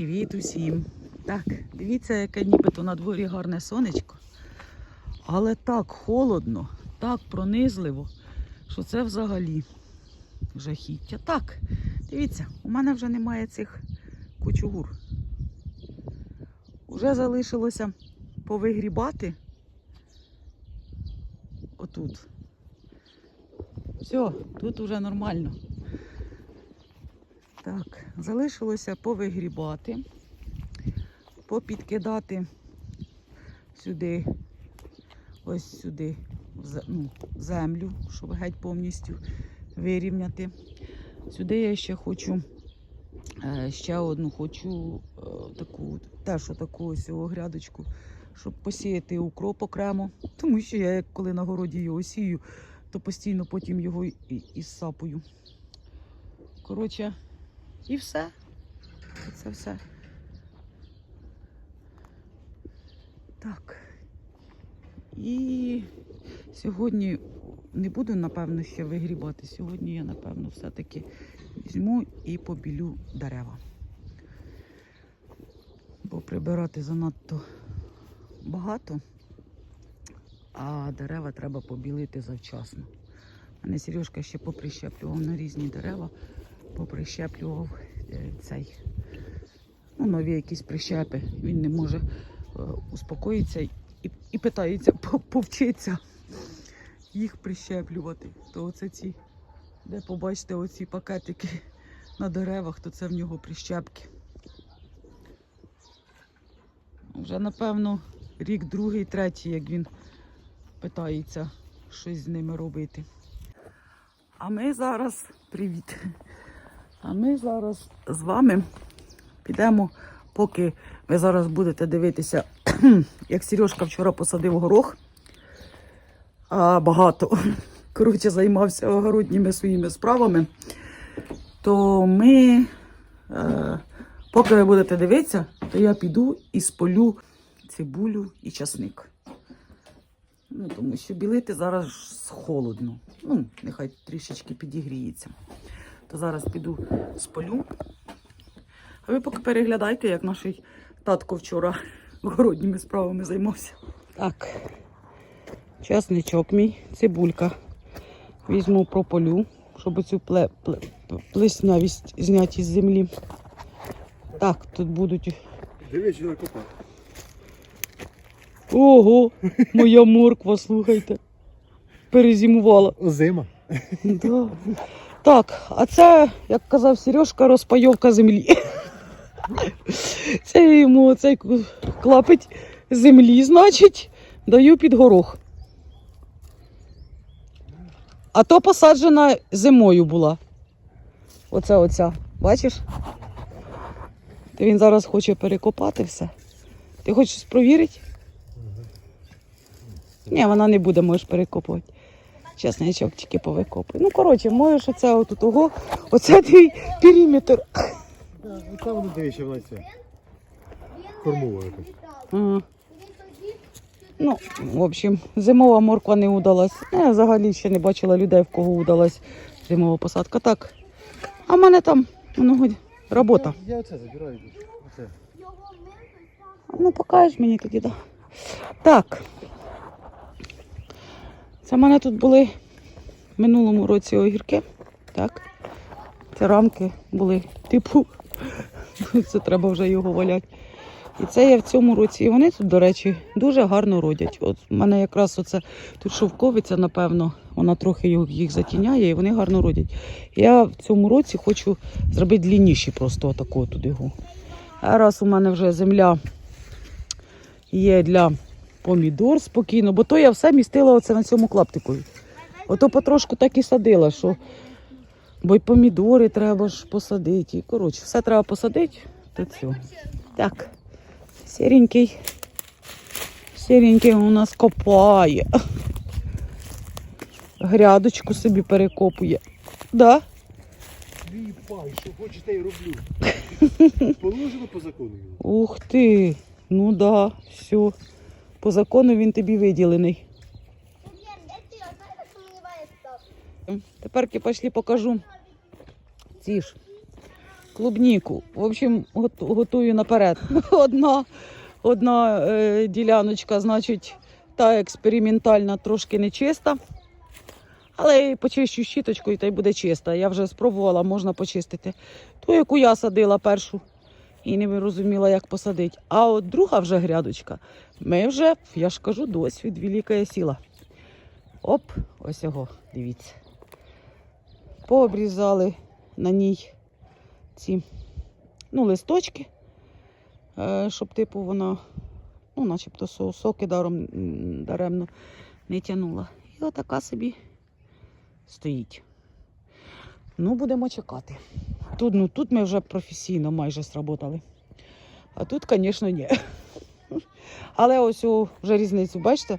Привіт усім! Так, дивіться, яке нібито на дворі гарне сонечко. Але так холодно, так пронизливо, що це взагалі жахіття. Так, дивіться, у мене вже немає цих кучугур. Уже залишилося повигрібати отут. Все, тут уже нормально. Так, залишилося повигрібати, попідкидати сюди, ось сюди, ну, землю, щоб геть повністю вирівняти. Сюди я ще хочу е, ще одну хочу е, таку, теж таку ось грядочку, щоб посіяти укроп окремо. Тому що я, коли на городі його сію, то постійно потім його і, і сапую. Коротше, і все. Це все. Так. І сьогодні не буду, напевно, ще вигрібати. Сьогодні я, напевно, все-таки візьму і побілю дерева. Бо прибирати занадто багато, а дерева треба побілити завчасно. Мене Сережка ще поприщеплював на різні дерева, поприщеплював е, цей, ну, нові якісь прищепи. Він не може е, успокоїтися і, і питається повчитися їх прищеплювати. То оце ці, де побачите оці пакетики на деревах, то це в нього прищепки. Вже, напевно, рік, другий, третій, як він питається щось з ними робити. А ми зараз привіт. А ми зараз з вами підемо, поки ви зараз будете дивитися, як Сережка вчора посадив горох. А багато. Коротше, займався огородніми своїми справами. То ми, е, поки ви будете дивитися, то я піду і сполю цибулю і часник. Ну, тому що білити зараз холодно. Ну, нехай трішечки підігріється. То зараз піду сполю. А ви поки переглядайте, як наш татко вчора городніми справами займався. Так, часничок мій, цибулька. Візьму прополю, щоб цю пле, пле, плеснявість зняти із землі. Так, тут будуть. Дивись, на копа. Ого, моя морква, слухайте. Перезимувала. Зима. Да. Так, а це, як казав Сережка, розпайовка землі. Це йому оцей ку- клапоть землі, значить, даю під горох. А то посаджена зимою була. Оце оця. Бачиш? То він зараз хоче перекопати все. Ти хочеш провірити? Ні, вона не буде, можеш перекопувати. Чесничок тільки повикопуй. Ну, коротше, можеш оце отут того. Оце твій периметр. Ну там воно дивись, вона. Кормова якась. Ага. Ну, в общем, зимова морква не удалась. Я взагалі ще не бачила людей, в кого удалась зимова посадка. Так. А в мене там ну, робота. Я оце забираю. Оце. Ну, покажеш мені тоді, да. Так. Це в мене тут були в минулому році огірки. Так. Це рамки були типу. Це треба вже його валяти. І це я в цьому році. І вони тут, до речі, дуже гарно родять. От в мене якраз оце тут шовковиця, напевно, вона трохи їх- затіняє, і вони гарно родять. Я в цьому році хочу зробити длінніші просто отаку туди. його. А раз у мене вже земля є для помідор спокійно, бо то я все містила оце на цьому клаптику. Ото потрошку так і садила, що бо й помідори треба ж посадити. І, коротше, все треба посадити, то цього. Так, сіренький. Сіренький у нас копає. Грядочку собі перекопує. Да? Твій пай, що хочете, й роблю. Положено по закону. Ух ти. Ну да, все. По закону він тобі виділений. Тепер пішли покажу ці ж клубніку. В общем, готую наперед. Одна, одна е, діляночка, значить, та експериментальна, трошки нечиста. Але я почищу щіточкою та й буде чиста. Я вже спробувала, можна почистити. Ту, яку я садила першу і не розуміла, як посадити. А от друга вже грядочка. Ми вже, я ж кажу, досвід велика сіла. Оп, ось його, дивіться. Пообрізали на ній ці ну, листочки, е, щоб типу вона, ну, начебто соки даром даремно не тянула. І отака собі стоїть. Ну, будемо чекати. Тут, ну, тут ми вже професійно майже сработали. А тут, звісно, ні. Але ось о, вже різницю, бачите,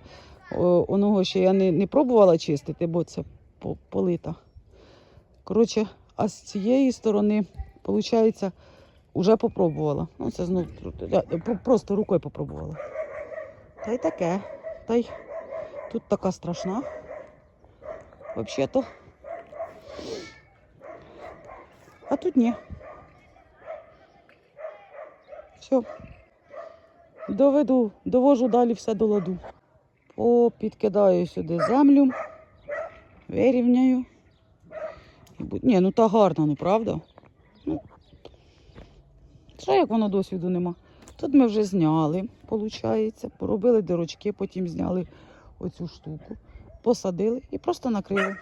оного ще я не, не пробувала чистити, бо це по- полита. Коротше, а з цієї сторони, виходить, вже попробувала. Ну, це знов просто рукою попробувала. Та й таке. Та й тут така страшна. Взагалі-то. А тут ні. Все. Доведу, довожу далі все до ладу. Попідкидаю сюди землю, вирівняю. Ні, ну та гарна, ну правда? Ну, що як воно досвіду нема? Тут ми вже зняли, виходить, поробили дирочки, потім зняли оцю штуку, посадили і просто накрили.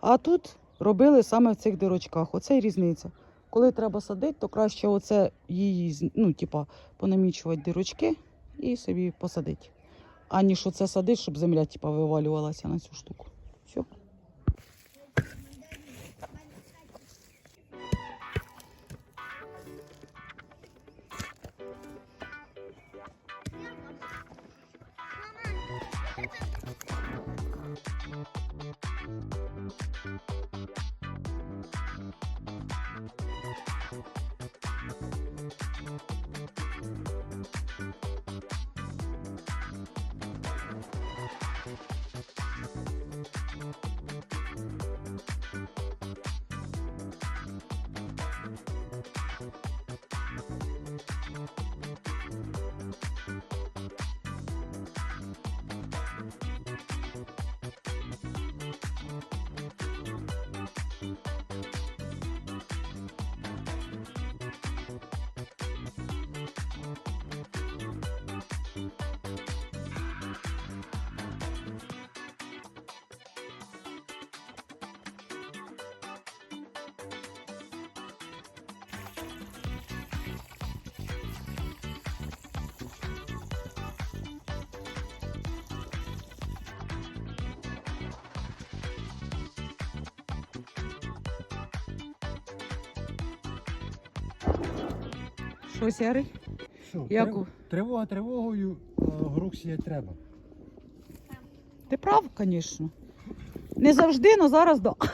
А тут робили саме в цих дирочках. Оце і різниця. Коли треба садити, то краще оце її, ну, типа, понамічувати дирочки і собі посадити. Аніж оце садити, щоб земля типа, вивалювалася на цю штуку. Все. Що, Сярий? Що, Як трив- у- Тривога тривогою, горох сіяти треба. Ти прав, звісно. Не завжди, але зараз да.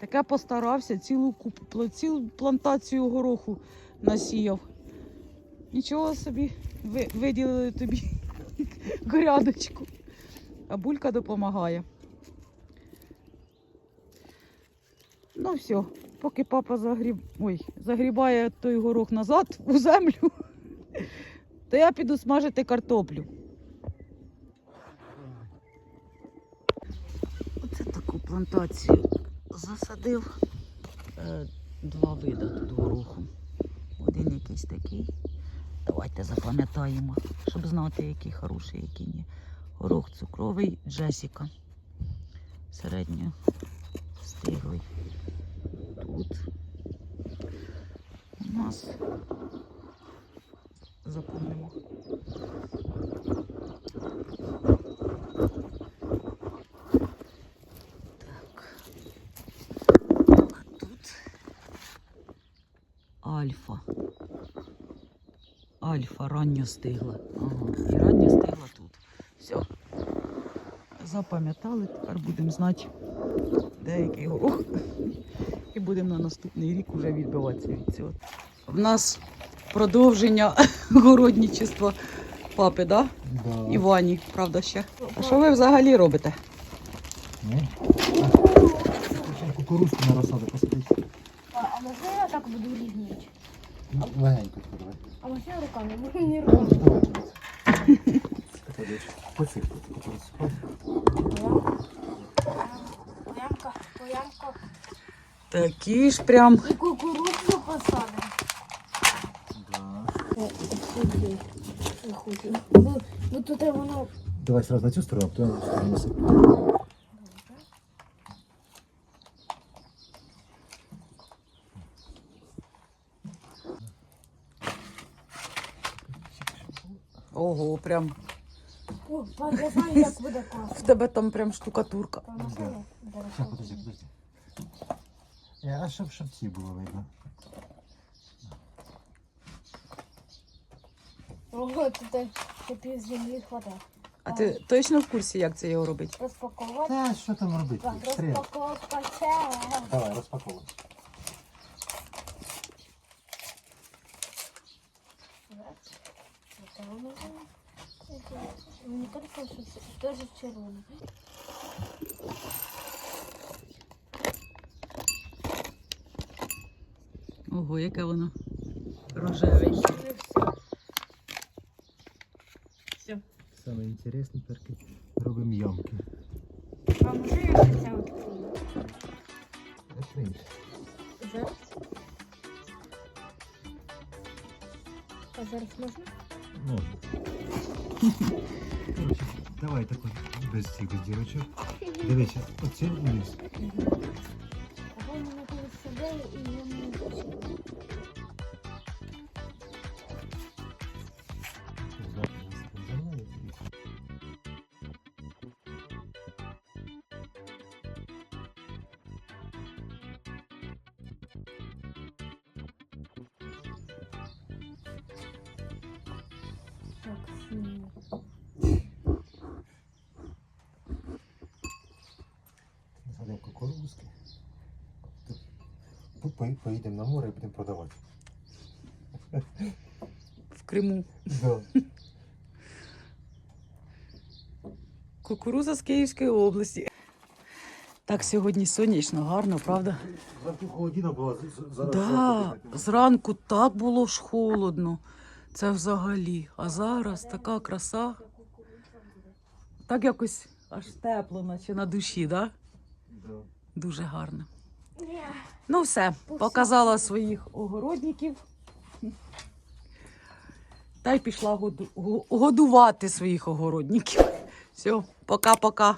Таке постарався, цілу купу, цілу плантацію гороху насіяв. Нічого собі ви, виділили тобі грядочку. А булька допомагає. Ну все, поки папа загріб... Ой, загрібає той горох назад у землю, то я піду смажити картоплю. Оце таку плантацію засадив. Е, два види тут гороху. Один якийсь такий. Давайте запам'ятаємо, щоб знати, який хороший, який ні. Горох цукровий Джесіка. Середньо стиглий. Тут у нас запомнимо. Так. А тут альфа. Альфа рання стигла. Ага. І рання стигла тут. Все. Запам'ятали, тепер будемо знати деякий горох. І будемо на наступний рік вже відбиватися від цього. В нас продовження городничества папи, да? Да. Івані, правда ще. А що ви взагалі робите? Кукурузку на розсаду посадити. А можна я так буду рівнити? Ну, Легенько давай. А можна руками? Можна не руками. давай. Ходиш. По поямка. Такі ж прям. І кукурудзу посадимо. Да. Бо, бо тут воно Давай сразу на цю сторону, а потім на цю сторону. Ого, прям. О, па, як буде В тебе там прям штукатурка. Та, я? Ща, подожди, подожди. Е, А щоб, щоб ці було видно. Ого, тут ще пів землі хватає. А ти точно в курсі, як це його робити? Розпаковувати. Та що там робити? Так, Стріл. розпаковка це. Давай, розпаковуй. Мені кажется, що теж червоне. Ого, яке воно рожеве. Все. Саме інтересне тепер робимо ямки. А може я ще це відкрию? Відкриєш. Зараз. А зараз можна? Можна. Короче, давай так от без цих без дірочок. Дивися, оце вниз. А ви мене коли сидели і я не Так, сніму. Згадав кукурузки. Поїдемо на море і будемо продавати. В Криму. Да. Кукуруза з Київської області. Так сьогодні сонячно, гарно, правда? Зранку холодина була, зараз Да, зранку так було ж холодно. Це взагалі. А зараз така краса. Так якось аж тепло, наче на душі, да? Дуже гарно. Ну, все, показала своїх огородників. Та й пішла году- годувати своїх огородників. Все, пока-пока.